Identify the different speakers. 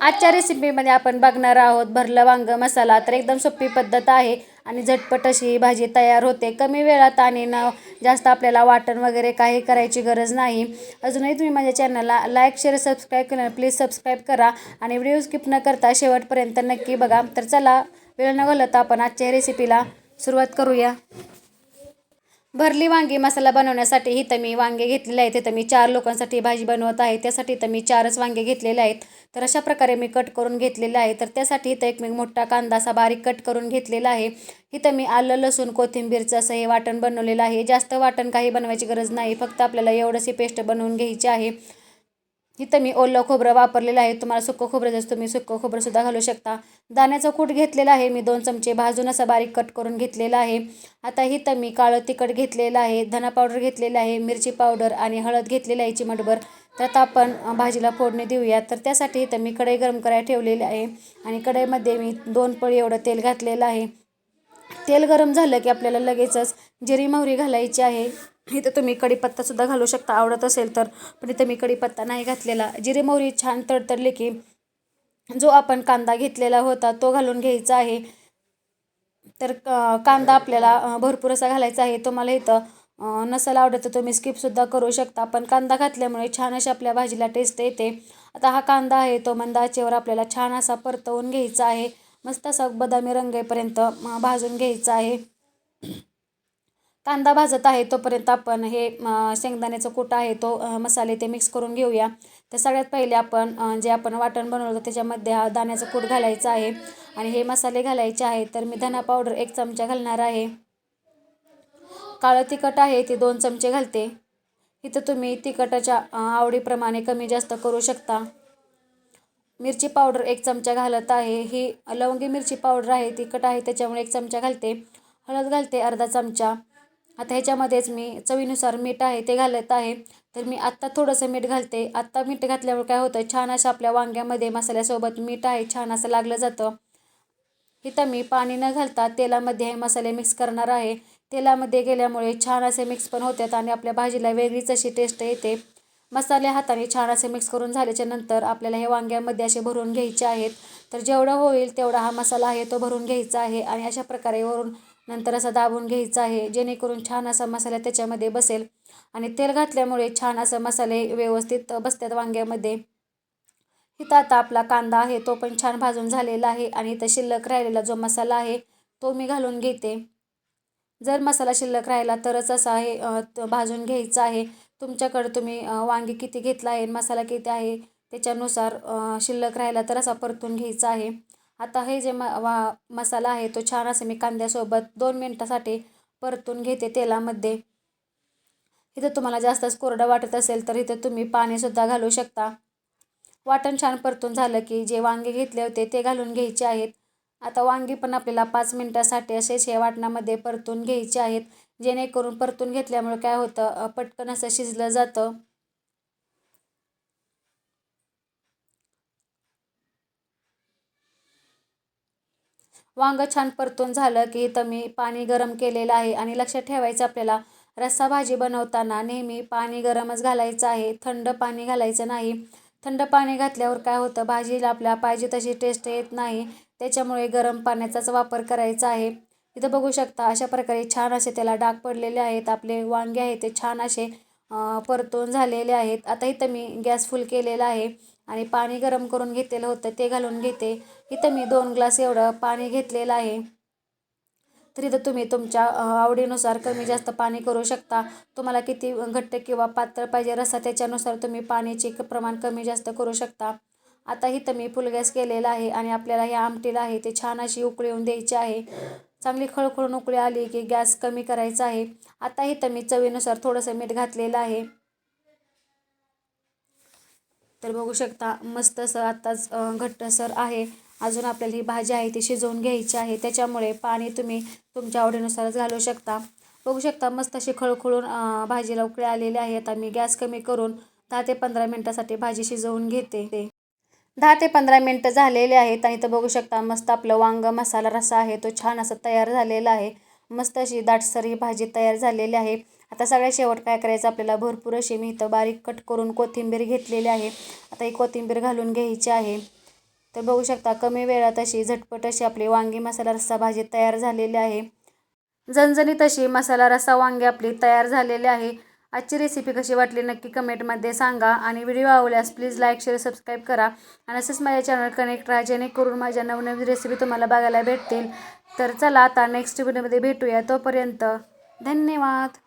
Speaker 1: आजच्या रेसिपीमध्ये आपण बघणार आहोत भरलं वांग मसाला तर एकदम सोपी पद्धत आहे आणि झटपट अशी ही भाजी तयार होते. कमी वेळात आणि न जास्त आपल्याला वाटण वगैरे काही करायची गरज नाही. अजूनही तुम्ही माझ्या चॅनलला लाईक शेअर सबस्क्राईब करा प्लीज सबस्क्राईब करा आणि व्हिडिओ स्किप न करता शेवटपर्यंत नक्की बघा. तर चला वेळ न घालवता आपण आजच्या रेसिपीला सुरुवात करूया. भरली वांगी मसाला बनवण्यासाठी इथं मी वांगे घेतलेले आहेत. इथं मी चार लोकांसाठी भाजी बनवत आहे. त्यासाठी इथं मी चारच वांगे घेतलेले आहेत. तर अशा प्रकारे मी कट करून घेतलेले आहे. तर त्यासाठी इथं एक मी मोठा कांदा असा बारीक कट करून घेतलेला आहे. इथं मी आलं लसूण कोथिंबीरचं असं हे वाटण बनवलेलं आहे. जास्त वाटण काही बनवायची गरज नाही. फक्त आपल्याला एवढंशी पेस्ट बनवून घ्यायची आहे. इथं मी ओलं खोबरं वापरलेलं आहे. तुम्हाला सुकं खोबरं जसं तुम्ही सुकं खोबरंसुद्धा घालू शकता. दाण्याचं कूट घेतलेलं आहे. मी दोन चमचे भाजून असं बारीक कट करून घेतलेलं आहे. आता इथं मी काळं तिखट घेतलेलं आहे. धना पावडर घेतलेलं आहे. मिरची पावडर आणि हळद घेतलेली आहे चिमटभर. तर आता आपण भाजीला फोडणी देऊया. तर त्यासाठी इथं मी कढई गरम करायला ठेवलेली आहे. आणि कढईमध्ये मी दोन पळी एवढं तेल घातलेलं आहे. तेल गरम झालं की आपल्याला लगेचच जिरी मोहरी घालायची आहे. इथं तुम्ही कढीपत्तासुद्धा घालू शकता आवडत असेल तर. पण इथं मी कढीपत्ता नाही घातलेला. जिरे मोहरी छान तडतडले की जो आपण कांदा घेतलेला होता तो घालून घ्यायचा आहे. तर कांदा आपल्याला भरपूर असा घालायचा आहे. तुम्हाला इथं नसेल आवडत तर तुम्ही स्किपसुद्धा करू शकता. पण कांदा घातल्यामुळे छान अशी आपल्या भाजीला टेस्ट येते. आता हा कांदा आहे तो मंदाचेवर आपल्याला छान असा परतवून घ्यायचा आहे. मस्त असा बदामी रंगेपर्यंत भाजून घ्यायचा आहे. कांदा भाजत आहे तोपर्यंत आपण हे शेंगदाण्याचं कूट आहे तो मसाले ते मिक्स करून घेऊया. तर सगळ्यात पहिले आपण जे आपण वाटण बनवलं त्याच्यामध्ये हा दाण्याचं कूट घालायचं आहे. आणि हे मसाले घालायचे आहे तर मी धना पावडर एक चमचा घालणार आहे. काळं तिखट आहे ते दोन चमचे घालते. इथं तुम्ही तिखटाच्या आवडीप्रमाणे कमी जास्त करू शकता. मिरची पावडर एक चमचा घालत आहे. ही लवंगी मिरची पावडर आहे तिखट आहे त्याच्यामुळे एक चमचा घालते. हळद घालते अर्धा चमचा. आता ह्याच्यामध्येच मी चवीनुसार मीठ आहे ते घालत आहे. तर मी आत्ता थोडंसं मीठ घालते. आत्ता मीठ घातल्यामुळे काय होतं छान असं आपल्या वांग्यामध्ये मसाल्यासोबत मीठ आहे छान असं लागलं जातं. इथं मी पाणी न घालता तेलामध्ये हे मसाले मिक्स करणार आहे. तेलामध्ये गेल्यामुळे छान असे मिक्स पण होतात आणि आपल्या भाजीला वेगळीच अशी टेस्ट येते. मसाले हाताने छान असे मिक्स करून झाल्याच्यानंतर आपल्याला हे वांग्यामध्ये असे भरून घ्यायचे आहेत. तर जेवढं होईल तेवढा हा मसाला आहे तो भरून घ्यायचा आहे आणि अशा प्रकारे वरून नंतर असा दाबून घ्यायचा आहे जेणेकरून छान असा मसाला त्याच्यामध्ये बसेल. आणि तेल घातल्यामुळे छान असं मसाले व्यवस्थित बसतात वांग्यामध्ये. इथं आता आपला कांदा आहे तो पण छान भाजून झालेला आहे आणि इथं शिल्लक राहिलेला जो मसाला आहे तो मी घालून घेते. जर मसाला शिल्लक राहिला तरच असा आहे भाजून घ्यायचा आहे. तुमच्याकडं तुम्ही वांगी किती घेतला आहे मसाला किती आहे त्याच्यानुसार शिल्लक राहिला तर असा परतून घ्यायचा आहे. आता हे जे म वा मसाला आहे तो छान असं मी कांद्यासोबत दोन मिनटासाठी परतून घेते तेलामध्ये. इथं तुम्हाला जास्तच कोरडं वाटत असेल तर इथं तुम्ही पाणीसुद्धा घालू शकता. वाटण छान परतून झालं की जे वांगे घेतले होते ते घालून घ्यायचे आहेत. आता वांगी पण आपल्याला पाच मिनटासाठी असेच हे वाटणामध्ये परतून घ्यायचे आहेत. जेणेकरून परतून घेतल्यामुळे काय होतं पटकन असं शिजलं जातं. वांगं छान परतून झालं की इथं मी पाणी गरम केलेलं आहे आणि लक्षात ठेवायचं आपल्याला रस्सा भाजी बनवताना नेहमी पाणी गरमच घालायचं आहे थंड पाणी घालायचं नाही. थंड पाणी घातल्यावर काय होतं भाजीला आपल्या पाहिजे तशी टेस्ट येत नाही त्याच्यामुळे गरम पाण्याचाच वापर करायचा आहे. इथं बघू शकता अशा प्रकारे छान असे त्याला डाग पडलेले आहेत आपले वांगे आहेत ते छान असे परतून झालेले आहेत. आता इथं मी गॅस फुल केलेला आहे आणि पाणी गरम करून घेतलेलं होतं. ते घालून घेते. इथं मी दोन ग्लास एवढं पाणी घेतलेलं आहे. तर इथं तुम्ही तुमच्या आवडीनुसार कमी जास्त पाणी करू शकता. तुम्हाला किती घट्ट किंवा पातळ पाहिजे रस्सा त्याच्यानुसार तुम्ही पाण्याचे प्रमाण कमी जास्त करू शकता. आता इथं मी फुल गॅस केलेला आहे आणि आपल्याला हे आमटीला आहे. ते छान अशी उकळी येऊन द्यायची आहे. चांगली खळखळून उकळी आली की गॅस कमी करायचा आहे. आता इथं मी चवीनुसार थोडंसं मीठ घातलेलं आहे. तर बघू शकता मस्त असं आत्ताच घट्टसर आहे. अजून आपल्याला ही भाजी आहे ती शिजवून घ्यायची आहे. त्याच्यामुळे पाणी तुम्ही तुमच्या आवडीनुसारच घालू शकता. बघू शकता मस्त अशी खळखळून भाजीला उकळी आलेली आहे. आता मी गॅस कमी करून दहा ते पंधरा मिनटासाठी भाजी शिजवून घेते. दहा ते पंधरा मिनटं झालेले आहेत आणि इथं बघू शकता मस्त आपलं वांग मसाला रसा आहे तो छान असं तयार झालेला आहे. मस्त अशी दाटसरी भाजी तयार झालेली आहे. आता सगळ्या शेवट काय करायचं आपल्याला भरपूर अशी मी इथं बारीक कट करून कोथिंबीर घेतलेली आहे. आता ही कोथिंबीर घालून घ्यायची आहे. तर बघू शकता कमी वेळात अशी झटपट अशी आपली वांगी मसाला रस्सा भाजी तयार झालेली आहे. झणझणीत अशी मसाला रस्सा वांगी आपली तयार झालेली आहे. आजची रेसिपी कशी वाटली नक्की कमेंटमध्ये सांगा. आणि व्हिडिओ आवडल्यास प्लीज लाईक शेअर सबस्क्राईब करा. आणि असंच माझ्या चॅनल कनेक्ट राहा जेणेकरून माझ्या नवनवीन रेसिपी तुम्हाला बघायला भेटतील. तर चला आता नेक्स्ट व्हिडिओमध्ये भेटूया. तोपर्यंत धन्यवाद.